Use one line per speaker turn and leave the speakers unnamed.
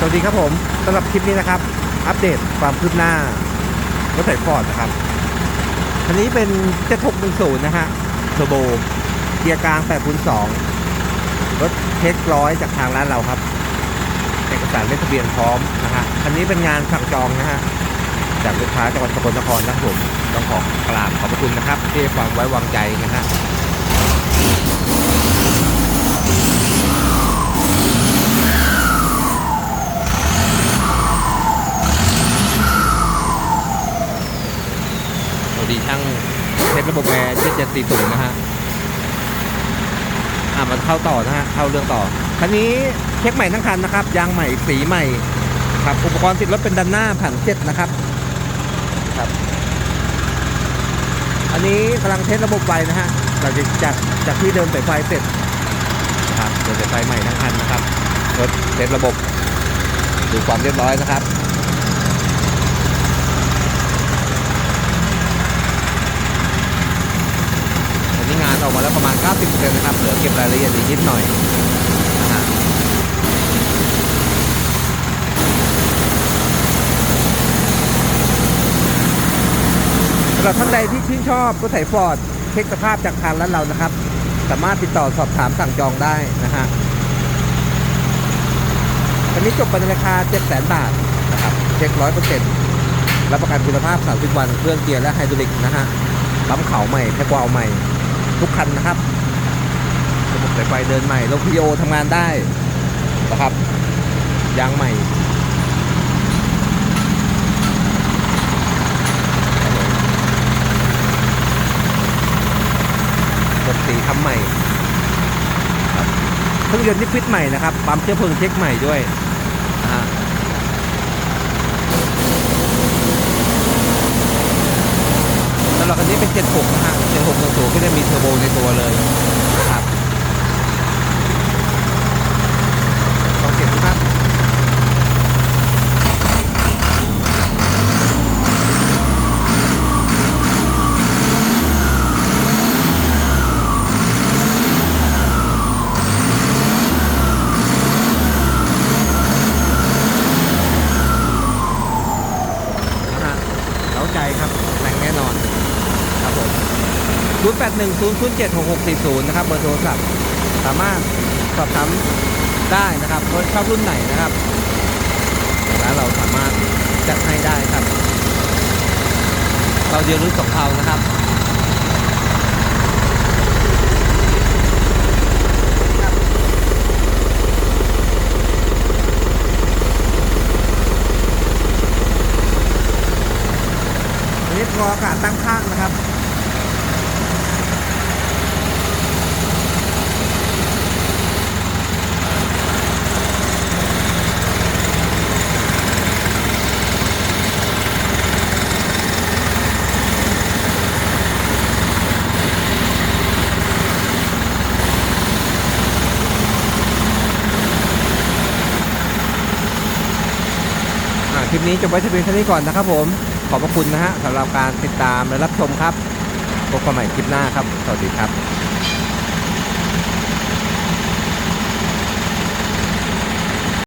สวัสดีครับผมสำหรับคลิปนี้นะครับ อัปเดตความคืบหน้ารถไถฟอร์ดนะครับคันนี้เป็น 7610 นะฮะเทอร์โบเกียร์กลาง8คูณ2รถเทสร้อยจากทางร้านเราครับ เอกสารเลขทะเบียนพร้อมนะฮะคันนี้เป็นงานสั่งจองนะฮะจากลูกค้าจังหวัดสกลนครนะครับผมต้องขอกราบขอบพระคุณนะครับที่ความไว้วางใจนะฮะ ดีช่างเทสระบบแอร์7740นะฮะอ่ามาเข้าต่อนะฮะเข้าเรื่องต่อคันนี้เช็คใหม่ทั้งคันนะครับยางใหม่สีใหม่ครับอุปกรณ์ติดรถเป็นดันหน้าผังเจ็ดนะครับครับ อันนี้กำลังเทสระบบไฟนะฮะหลังจากจากจากที่เดินสายไฟเสร็จนะครับเดินสายไฟใหม่ทั้งคันนะครับรถเทสระบบดูความเรียบร้อยนะครับ วันนี้งานออกมาแล้วประมาณ 90%นะครับ เหลือเก็บรายละเอียดอีกนิดหน่อยนะฮะสำหรับท่านใดที่ชื่นชอบรถไถฟอร์ดเช็คสภาพจากทางร้านเรานะครับ สามารถติดต่อสอบถามสั่งจองได้นะฮะอันนี้จบไปในราคา 700,000บาทนะครับ เช็ค 100%รับประกันคุณภาพ 30 วัน เครื่องเกียร์และไฮดรอลิกนะฮะปั๊มเข่าใหม่แพ็กวาลใหม่ ทุกคันนะครับ สายไฟเดินใหม่รถพีโอทำงานได้นะครับยางใหม่รถสีทำใหม่ครับเครื่องยนต์ที่ฟิตใหม่นะครับปั๊มเชื้อเพลิงเช็คใหม่ด้วยนะฮะสำหรับคันนี้เป็น 76 นะฮะ 76ตัวก็จะมีเทอร์โบในตัวเลยนะครับลองเก็บดูครับ นะฮะเล้าใจ ครับแรงแน่นอนครับผม0 8 1 0 0 7 6 6 4 0 นะครับเบอร์โทรศัพท์สามารถสอบถามได้นะครับรถชอบรุ่นไหนนะครับแล้วเราสามารถจัดให้ได้ครับเราเดียวรุ่นสองเทานะครับ นนี้กรออากาศตั้งข้างนะครับอาคลิปนี้จบไว้เพียงเท่านี้ก่อนนะครับผม ขอบพระคุณนะฮะสำหรับการติดตามและรับชมครับพบกันใหม่คลิปหน้าครับ สวัสดีครับ